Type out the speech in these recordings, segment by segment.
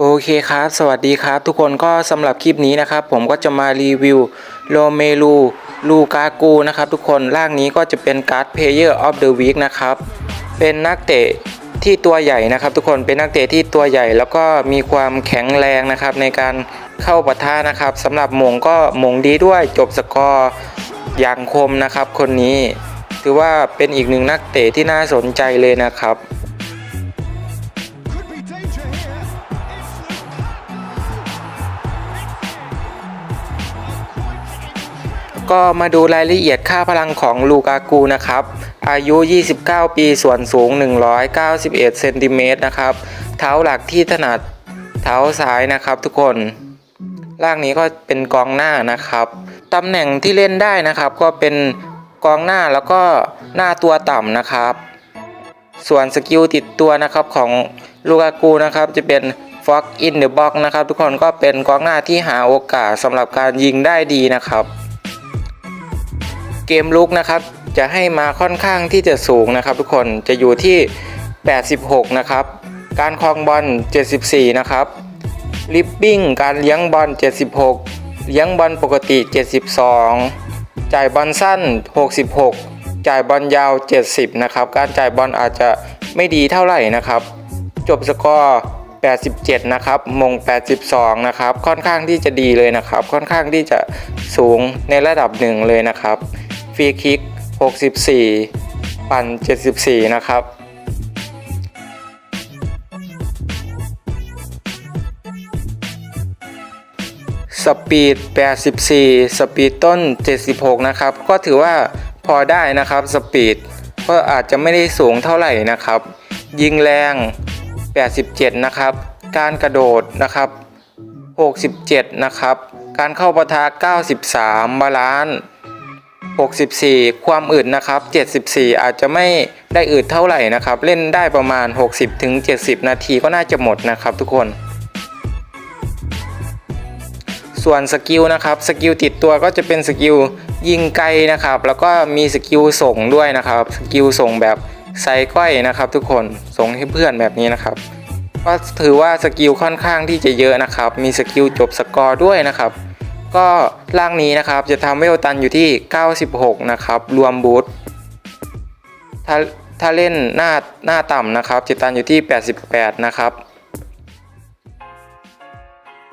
โอเคครับ สวัสดีครับ ทุกคนก็สำหรับคลิปนี้นะครับ ผมก็จะมารีวิวโรเมลูลูกากูนะครับทุกคนร่างนี้ก็จะเป็นการ์ดเพลเยอร์ออฟเดอะวีคนะครับ เป็นนักเตะที่ตัวใหญ่นะครับ ทุกคนเป็นนักเตะที่ตัวใหญ่ แล้วก็มีความแข็งแรงนะครับ ในการเข้าปะทะนะครับสำหรับหมงก็หมงดีด้วยจบสกอร์อย่างคมนะครับ คนนี้ ถือว่าเป็นอีกหนึ่งนักเตะที่น่าสนใจเลยนะครับ ก็มาดูรายละเอียดค่าพลังของลูกากูนะครับ อายุ 29 ปีส่วนสูง 191 เซนติเมตรนะครับ เท้าหลักที่ถนัดเท้าซ้ายนะครับทุกคนร่างนี้ก็เป็นกองหน้านะครับตำแหน่งที่เล่นได้นะครับ ก็เป็นกองหน้าแล้วก็หน้าตัวต่ำนะครับ ส่วนสกิลติดตัวนะครับของลูกากูนะครับจะเป็น Fox in the box นะครับ ทุกคนก็เป็นกองหน้าที่หาโอกาสสำหรับการยิงได้ดีนะครับ เกมลุกนะครับ จะให้มาค่อนข้างที่จะสูงนะครับ ทุกคนจะอยู่ที่ 86 นะครับ การครองบอล 74 นะครับลิปปิ้งการเลี้ยงบอล 76 เลี้ยงบอลปกติ 72 จ่ายบอลสั้น 66 จ่ายบอลยาว 70 นะครับ การจ่ายบอลอาจจะไม่ดีเท่าไหร่นะครับ จบสกอร์ 87 นะครับ มง 82 นะครับ ค่อนข้างที่จะดีเลยนะครับ ค่อนข้างที่จะสูงในระดับหนึ่งเลยนะครับ ฟรีคิก 64 ปั่น 74 นะครับ สปีด 84 สปีดต้น 76 นะครับ ก็ถือว่าพอได้นะครับสปีด ก็อาจจะไม่ได้สูงเท่าไหร่นะครับ ยิงแรง 87 นะครับ การกระโดดนะครับ 67 นะครับ การเข้าปะทะ 93 บาลานซ์ 64 ความอึดนะครับ 74 อาจจะไม่ได้อึดเท่าไหร่นะครับ เล่นได้ประมาณ 60-70 นาทีก็น่าจะหมดนะครับทุกคน ส่วนสกิลนะครับสกิลติดตัวก็จะเป็นสกิลยิงไกลนะครับ แล้วก็มีสกิลส่งด้วยนะครับสกิลส่งแบบไซก้อยนะครับทุกคนส่งให้เพื่อนแบบนี้นะครับก็ถือว่าสกิลค่อนข้างที่จะเยอะนะครับ มีสกิลจบสกอร์ด้วยนะครับ ก็ร่างนี้นะครับจะทำเวลตันอยู่ที่ 96 นะครับ รวมบูทถ้าถ้าเล่นหน้าหน้าต่ำนะครับจะตันอยู่ที่ 88 นะครับ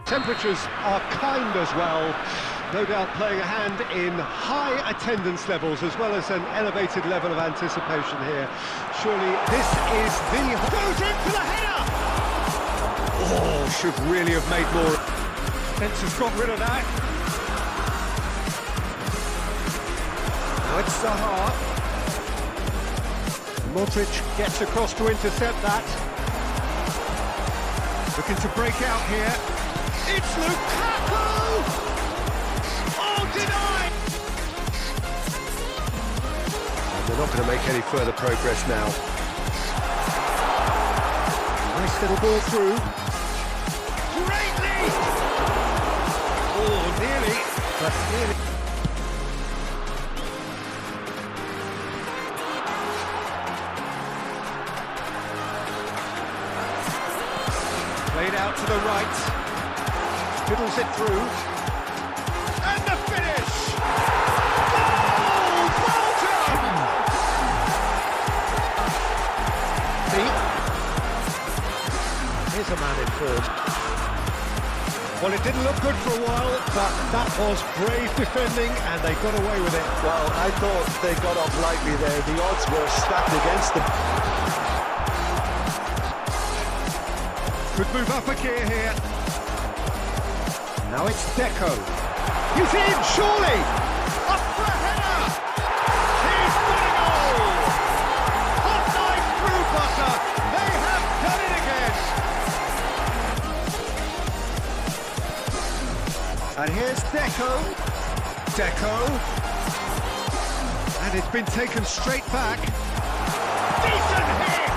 Temperatures are kind as well, no doubt playing a hand in high attendance levels as well as an elevated level of anticipation here. Surely this is the goes in for the header. Oh, should really have made more. Spence has got rid of that. Now it's Zaha. Modric gets across to intercept that. Looking to break out here. It's Lukaku! Oh, denied! They're not going to make any further progress now. Nice little ball through. Played out to the right. Fiddles it through. And the finish! Goal! Bolton! See? Here's a man in forward. Well, it didn't look good for a while, but that was brave defending, and they got away with it. Well, I thought they got off lightly there. The odds were stacked against them. Could move up a gear here. Now it's Deco. He's in, surely! And here's Deco. Deco. And it's been taken straight back. Decent hit!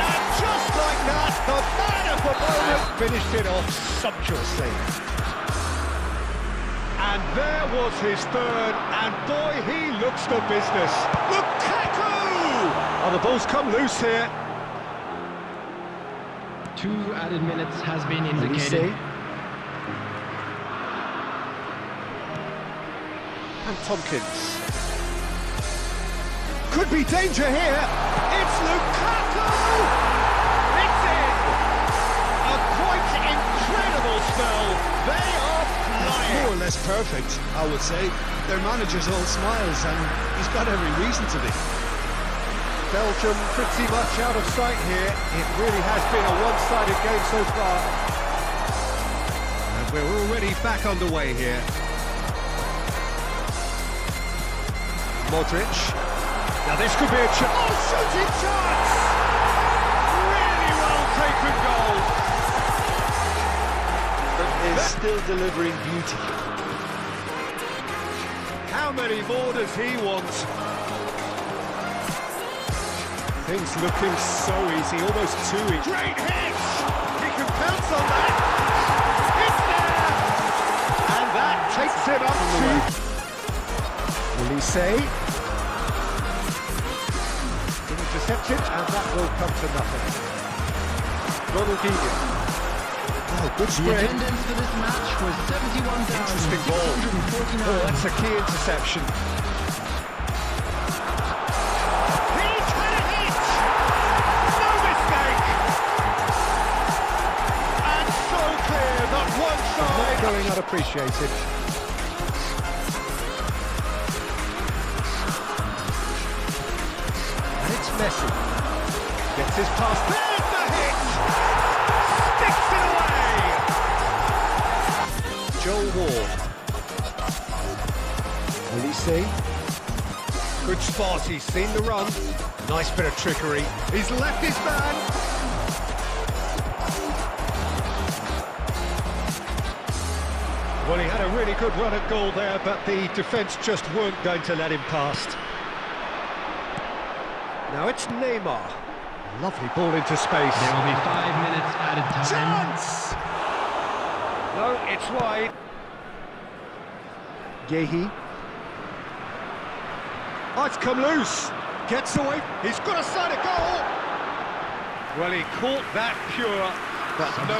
And just like that, the man of the moment finished it off sumptuously. And there was his third, and boy, he looks the business. Lukaku! Oh, the ball's come loose here. Two added minutes has been Olise. indicated. And Tompkins. Could be danger here. It's Lukaku! It's in! A quite incredible spell. They are flying. More or less perfect, I would say. Their manager's all smiles, and he's got every reason to be. Belgium pretty much out of sight here. It really has been a one-sided game so far. And we're already back underway here. Modric. Now this could be a chance. Oh, shooting chance! Really well taken goal. But is still delivering beauty. How many more does he want? Things looking so easy, almost too easy. Great hit! He can pounce on that. It's there! And that takes him up to... Elise. Intercepted, and that will come to nothing. Ronaldinho. Oh, good The spread. attendance for this match was Interesting ball. 71,649. Oh, that's a key interception. Side... Not going unappreciated. And it's Messi. Gets his pass. There's the hit! Sticks it away! Joel Ward. Elise. Good spot, he's seen the run. Nice bit of trickery. He's left his man. Well, he had a really good run at goal there, but the defence just weren't going to let him past. Now it's Neymar. Lovely ball into space. There will be five minutes added time. Chance! No, it's wide. Yehi. Oh, it's come loose. Gets away. He's got a side of goal. Well, he caught that pure, but no